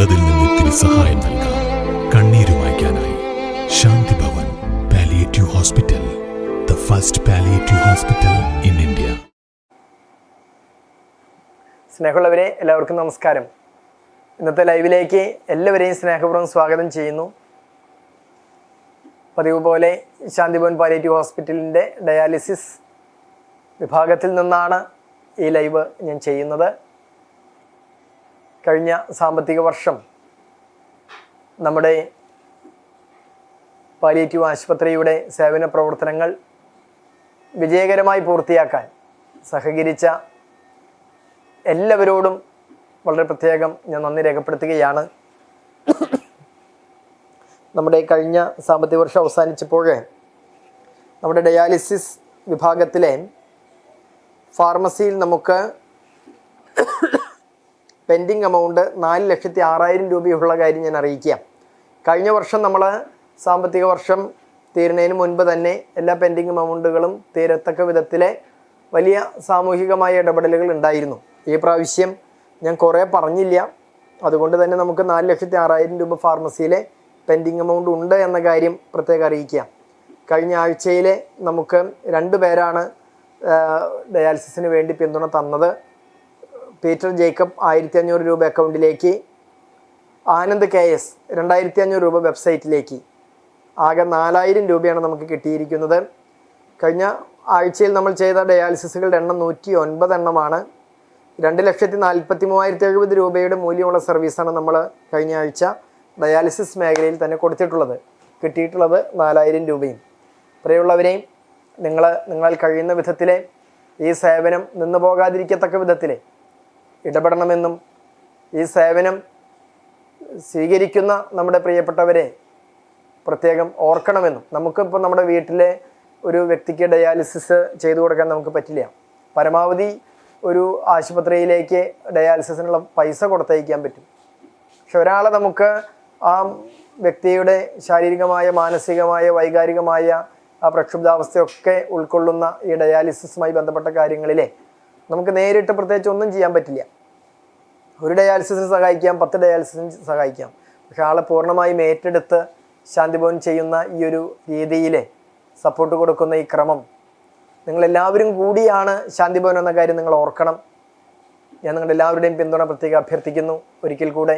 വഴി സഹായം നൽകാം. കണ്ണീര് വായിക്കാനായി. Shanti Bhavan palliative hospital the first palliative hospital in India സ്നേഹമുള്ളവരെ എല്ലാവർക്കും നമസ്കാരം. ഇന്നത്തെ ലൈവിലേക്ക് എല്ലാവരെയും സ്നേഹപൂർവം സ്വാഗതം ചെയ്യുന്നു. പതിവ് പോലെ ശാന്തിഭവൻ പാലിയേറ്റീവ് ഹോസ്പിറ്റലിന്റെ ഡയാലിസിസ് വിഭാഗത്തിൽ നിന്നാണ് ഈ ലൈവ് ഞാൻ ചെയ്യുന്നത്. കഴിഞ്ഞ സാമ്പത്തിക വർഷം നമ്മുടെ പാലിയേറ്റീവ് ആശുപത്രിയുടെ സേവന പ്രവർത്തനങ്ങൾ വിജയകരമായി പൂർത്തിയാക്കാൻ സഹകരിച്ച എല്ലാവരോടും വളരെ പ്രത്യേകം ഞാൻ നന്ദി രേഖപ്പെടുത്തുകയാണ്. നമ്മുടെ കഴിഞ്ഞ സാമ്പത്തിക വർഷം അവസാനിച്ചപ്പോൾ നമ്മുടെ ഡയാലിസിസ് വിഭാഗത്തിലെ ഫാർമസിയിൽ നമുക്ക് പെൻഡിങ് എമൗണ്ട് നാല് ലക്ഷത്തി ആറായിരം രൂപയുള്ള കാര്യം ഞാൻ അറിയിക്കുക. കഴിഞ്ഞ വർഷം നമ്മൾ സാമ്പത്തിക വർഷം തീരുന്നതിന് മുൻപ് തന്നെ എല്ലാ പെൻഡിങ് എമൗണ്ടുകളും തീരത്തക്ക വിധത്തിലെ വലിയ സാമൂഹികമായ ഇടപെടലുകൾ ഉണ്ടായിരുന്നു. ഈ പ്രാവശ്യം ഞാൻ കുറേ പറഞ്ഞില്ല. അതുകൊണ്ട് തന്നെ നമുക്ക് നാല് ലക്ഷത്തി ആറായിരം രൂപ ഫാർമസിയിലെ പെൻഡിങ് എമൗണ്ട് ഉണ്ട് എന്ന കാര്യം പ്രത്യേകം അറിയിക്കുക. കഴിഞ്ഞ ആഴ്ചയിലെ നമുക്ക് രണ്ട് പേരാണ് ഡയാലിസിസിന് വേണ്ടി പിന്തുണ തന്നത്. പീറ്റർ ജേക്കബ് ആയിരത്തി അഞ്ഞൂറ് രൂപ അക്കൗണ്ടിലേക്ക്. ആനന്ദ് കെ എസ് രണ്ടായിരത്തി അഞ്ഞൂറ് രൂപ വെബ്സൈറ്റിലേക്ക്. ആകെ നാലായിരം രൂപയാണ് നമുക്ക് കിട്ടിയിരിക്കുന്നത്. കഴിഞ്ഞ ആഴ്ചയിൽ നമ്മൾ ചെയ്ത ഡയാലിസിസുകളുടെ എണ്ണം നൂറ്റി ഒൻപത് എണ്ണമാണ്. രണ്ട് ലക്ഷത്തി നാൽപ്പത്തി മൂവായിരത്തി എഴുപത് രൂപയുടെ മൂല്യമുള്ള സർവീസാണ് നമ്മൾ കഴിഞ്ഞ ആഴ്ച ഡയാലിസിസ് മേഖലയിൽ തന്നെ കൊടുത്തിട്ടുള്ളത്. കിട്ടിയിട്ടുള്ളത് നാലായിരം രൂപയും. പ്രിയമുള്ളവരെയും നിങ്ങൾ നിങ്ങളാൽ കഴിയുന്ന വിധത്തിലെ ഈ സേവനം നിന്നു പോകാതിരിക്കത്തക്ക വിധത്തിലെ ഇടപെടണമെന്നും ഈ സേവനം സ്വീകരിക്കുന്ന നമ്മുടെ പ്രിയപ്പെട്ടവരെ പ്രത്യേകം ഓർക്കണമെന്നും. നമുക്കിപ്പോൾ നമ്മുടെ വീട്ടിലെ ഒരു വ്യക്തിക്ക് ഡയാലിസിസ് ചെയ്തു കൊടുക്കാൻ നമുക്ക് പറ്റില്ല. പരമാവധി ഒരു ആശുപത്രിയിലേക്ക് ഡയാലിസിസിനുള്ള പൈസ കൊടുത്തയക്കാൻ പറ്റും. പക്ഷെ ഒരാളെ നമുക്ക് ആ വ്യക്തിയുടെ ശാരീരികമായ മാനസികമായ വൈകാരികമായ ആ പ്രക്ഷുബ്ധാവസ്ഥയൊക്കെ ഉൾക്കൊള്ളുന്ന ഈ ഡയാലിസിസുമായി ബന്ധപ്പെട്ട കാര്യങ്ങളിലെ നമുക്ക് നേരിട്ട് പ്രത്യേകിച്ച് ഒന്നും ചെയ്യാൻ പറ്റില്ല. ഒരു ഡയാലിസിസിന് സഹായിക്കാം പത്ത് ഡയാലിസിസിന് സഹായിക്കാം. പക്ഷെ ആളെ പൂർണമായും ഏറ്റെടുത്ത് ശാന്തിഭവൻ ചെയ്യുന്ന ഈ ഒരു രീതിയിൽ സപ്പോർട്ട് കൊടുക്കുന്ന ഈ ക്രമം നിങ്ങളെല്ലാവരും കൂടിയാണ് ശാന്തിഭവൻ എന്ന കാര്യം നിങ്ങൾ ഓർക്കണം. ഞാൻ നിങ്ങളുടെ എല്ലാവരുടെയും പിന്തുണ പ്രത്യേകം അഭ്യർത്ഥിക്കുന്നു. ഒരിക്കൽ കൂടെ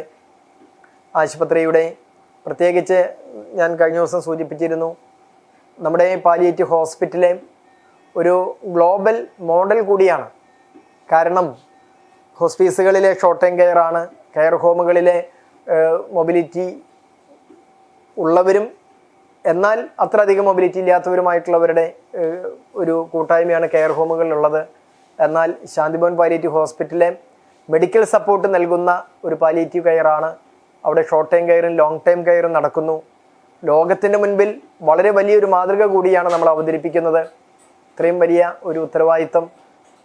ആശുപത്രിയുടെ പ്രത്യേകിച്ച് ഞാൻ കഴിഞ്ഞ ദിവസം സൂചിപ്പിച്ചിരുന്നു നമ്മുടെ പാലിയേറ്റീവ് ഹോസ്പിറ്റലെ ഒരു ഗ്ലോബൽ മോഡൽ കൂടിയാണ് കാരണം ഹോസ്പീസുകളിലെ ഷോർട്ട് ടൈം കെയർ ആണ് കെയർ ഹോമുകളിലെ മൊബിലിറ്റി ഉള്ളവരും എന്നാൽ അത്ര അധികം മൊബിലിറ്റി ഇല്ലാത്തവരുമായിട്ടുള്ളവരുടെ ഒരു കൂട്ടായ്മയാണ് കെയർ ഹോമുകളിലുള്ളത് എന്നാൽ ശാന്തിഭവൻ പാലിയേറ്റീവ് ഹോസ്പിറ്റലിലെ മെഡിക്കൽ സപ്പോർട്ട് നൽകുന്ന ഒരു പാലിയേറ്റീവ് കെയറാണ് അവിടെ ഷോർട്ട് ടൈം കെയറും ലോങ് ടൈം കെയറും നടക്കുന്നു. ലോകത്തിന്റെ മുൻപിൽ വളരെ വലിയൊരു മാതൃക കൂടിയാണ് നമ്മൾ അവതരിപ്പിക്കുന്നത്. ഇത്രയും വലിയ ഒരു ഉത്തരവാദിത്തം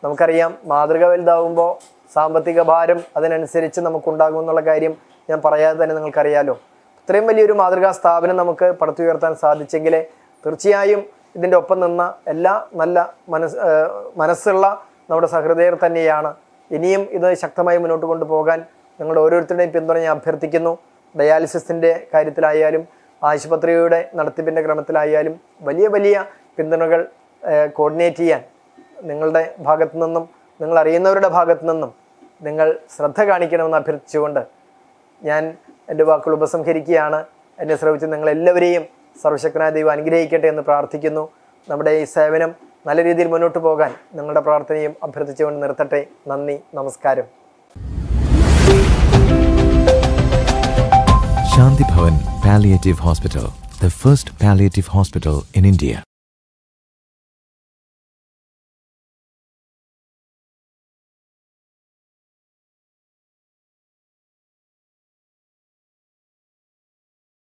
നമുക്കറിയാം മാതൃക വലുതാവുമ്പോൾ സാമ്പത്തിക ഭാരം അതിനനുസരിച്ച് നമുക്കുണ്ടാകും എന്നുള്ള കാര്യം ഞാൻ പറയാതെ തന്നെ നിങ്ങൾക്കറിയാലോ. ഇത്രയും വലിയൊരു മാതൃകാ സ്ഥാപനം നമുക്ക് പടുത്തുയർത്താൻ സാധിച്ചെങ്കിൽ തീർച്ചയായും ഇതിന്റെ ഒപ്പം നിന്ന എല്ലാ നല്ല മനസ് മനസ്സുള്ള നമ്മുടെ സഹൃദയർ തന്നെയാണ്. ഇനിയും ഇത് ശക്തമായി മുന്നോട്ട് കൊണ്ടുപോകാൻ നിങ്ങളുടെ ഓരോരുത്തരുടെയും പിന്തുണ ഞാൻ അഭ്യർത്ഥിക്കുന്നു. ഡയാലിസിസിന്റെ കാര്യത്തിലായാലും ആശുപത്രിയുടെ നടത്തിപ്പിന്റെ ക്രമത്തിലായാലും വലിയ വലിയ പിന്തുണകൾ കോർഡിനേറ്റ് ചെയ്യാൻ നിങ്ങളുടെ ഭാഗത്തു നിന്നും നിങ്ങൾ അറിയുന്നവരുടെ ഭാഗത്തു നിന്നും നിങ്ങൾ ശ്രദ്ധ കാണിക്കണമെന്ന് അഭ്യർത്ഥിച്ചുകൊണ്ട് ഞാൻ എന്റെ വാക്കുകൾ ഉപസംഹരിക്കുകയാണ്. എന്നെ ശ്രമിച്ച് നിങ്ങളെല്ലാവരെയും സർവശക്തനായ ദൈവം അനുഗ്രഹിക്കട്ടെ എന്ന് പ്രാർത്ഥിക്കുന്നു. നമ്മുടെ ഈ സേവനം നല്ല രീതിയിൽ മുന്നോട്ട് പോകാൻ നിങ്ങളുടെ പ്രാർത്ഥനയും അഭ്യർത്ഥിച്ചുകൊണ്ട് നിർത്തട്ടെ. നന്ദി നമസ്കാരം. Shanti Bhavan palliative hospital the first palliative hospital in India.